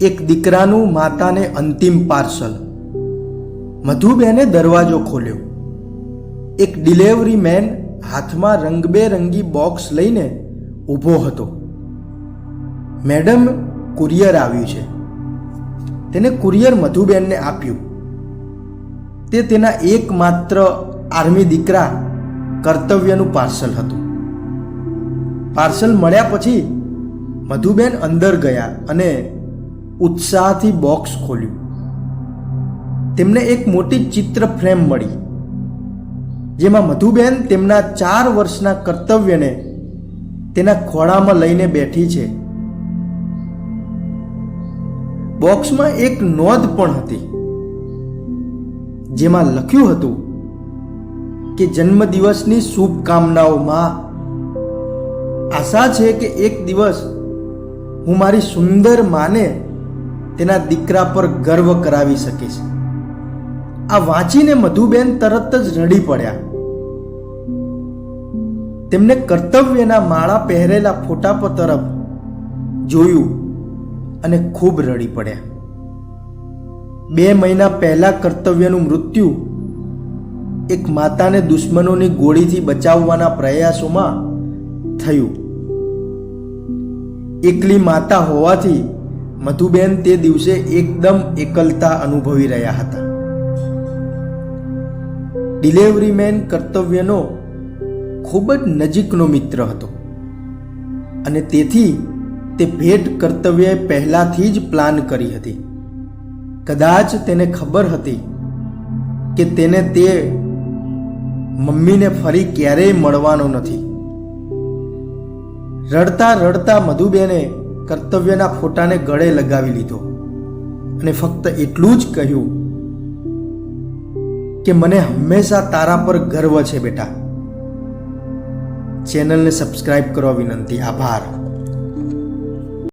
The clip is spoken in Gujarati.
એક દીકરાનું માતાને અંતિમ પાર્સલ. મધુબેને દરવાજો ખોલ્યો. એક ડિલિવરી મેન હાથમાં રંગબેરંગી બોક્સ લઈને ઊભો હતો. મેડમ કુરિયર આવ્યું છે. તેને કુરિયર મધુબેનને આપ્યું. તે તેના એકમાત્ર આર્મી દીકરા કર્તવ્યનું પાર્સલ હતું. પાર્સલ મળ્યા પછી મધુબેન અંદર ગયા અને ઉત્સાહથી બોક્સ ખોલ્યું. તેમને એક મોટી ચિત્ર ફ્રેમ મળી, જેમાં મધુબેન તેમના ચાર વર્ષના કર્તવ્યને તેના ખોળામાં લઈને બેઠી છે. બોક્સમાં એક નોંધ પણ હતી, જેમાં લખ્યું હતું કે જન્મદિવસની શુભકામનાઓમાં આશા છે કે એક દિવસ હું મારી સુંદર માને તેના દીકરા પર ગર્વ કરાવી શકીશ આ વાંચીને મધુબેન તરત જ રડી પડ્યા. તેમને કર્તવ્યના માળા પહેરેલા ફોટા તરફ જોયું અને ખૂબ રડી પડ્યા. બે મહિના પહેલા કર્તવ્યનું મૃત્યુ એક માતાને દુશ્મનોની ગોળીથી બચાવવાના પ્રયાસોમાં થયું. એકલી માતા હોવાથી મધુબેન તે દિવસે એકદમ એકલતા અનુભવી રહ્યા હતા. ડિલેવરી મેન કર્તવ્યનો ખૂબ જ નજીકનો મિત્ર હતો અને તેથી તે ભેટ કર્તવ્યએ પહેલાથી જ પ્લાન કરી હતી. કદાચ તેને ખબર હતી કે તેને તે મમ્મીને ફરી ક્યારેય મળવાનો નથી. રડતા રડતા મધુબેને કર્તવ્યના ફોટાને ગળે લગાવી લીધો. અને ફક્ત એટલું જ કહ્યું કે મને હંમેશા તારા પર ગર્વ છે બેટા. ચેનલને સબસ્ક્રાઇબ કરવા વિનંતી. આભાર.